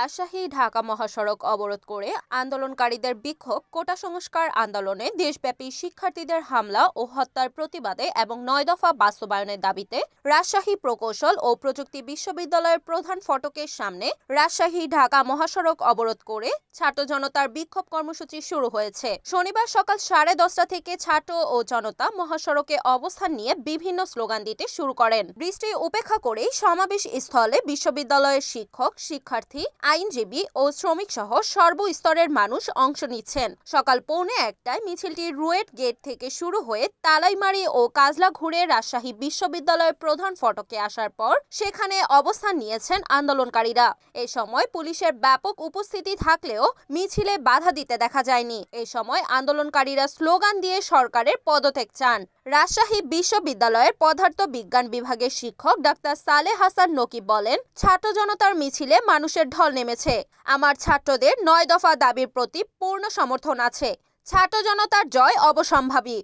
রাজশাহী, ঢাকা মহাসড়ক অবরোধ করে আন্দোলনকারীদের বিক্ষোভ, কোটা সংস্কার আন্দোলনে দেশব্যাপী শিক্ষার্থীদের হামলা ও হত্যার প্রতিবাদে এবং নয় দফা বাস্তবায়নের দাবিতে রাজশাহী প্রকৌশল ও প্রযুক্তি বিশ্ববিদ্যালয়ের প্রধান ফটকের সামনে রাজশাহী, ঢাকা মহাসড়ক অবরোধ করে ছাত্র জনতার বিক্ষোভ কর্মসূচি শুরু হয়েছে। শনিবার সকাল সাড়ে দশটা থেকে ছাত্র ও জনতা মহাসড়কে অবস্থান নিয়ে বিভিন্ন স্লোগান দিতে শুরু করেন। বৃষ্টি উপেক্ষা করেই সমাবেশ স্থলে বিশ্ববিদ্যালয়ের শিক্ষক, শিক্ষার্থী আইনজীবী ও শ্রমিক সহ সর্বস্তরের মানুষ অংশ নিচ্ছেন। সকাল পৌনে একটায় মিছিলটি রুয়েট গেট থেকে শুরু হয়ে তালাইমারি ও কাজলা ঘুরে রাজশাহী বিশ্ববিদ্যালয়ের প্রধান ফটকে আসার পর সেখানে অবস্থান নিয়েছেন আন্দোলনকারীরা। এ সময় পুলিশের ব্যাপক উপস্থিতি থাকলেও মিছিলে বাধা দিতে দেখা যায়নি। এ সময় আন্দোলনকারীরা স্লোগান দিয়ে সরকারের পদত্যাগ চান। রাজশাহী বিশ্ববিদ্যালয়ের পদার্থ বিজ্ঞান বিভাগের শিক্ষক ডাক্তার সালে হাসান নকিব বলেন, ছাত্র জনতার মিছিলে মানুষের ঢল নেমেছে। আমার ছাত্রদের নয় দফা দাবির প্রতি পূর্ণ সমর্থন আছে। ছাত্র জনতার জয় অবসম্ভাবী।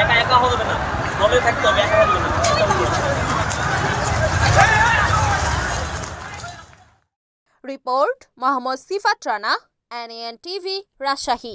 একা একা হবে না দলে থাকতে রিপোর্ট মোহাম্মদ সিফাত রানা টিভি রাজশাহী।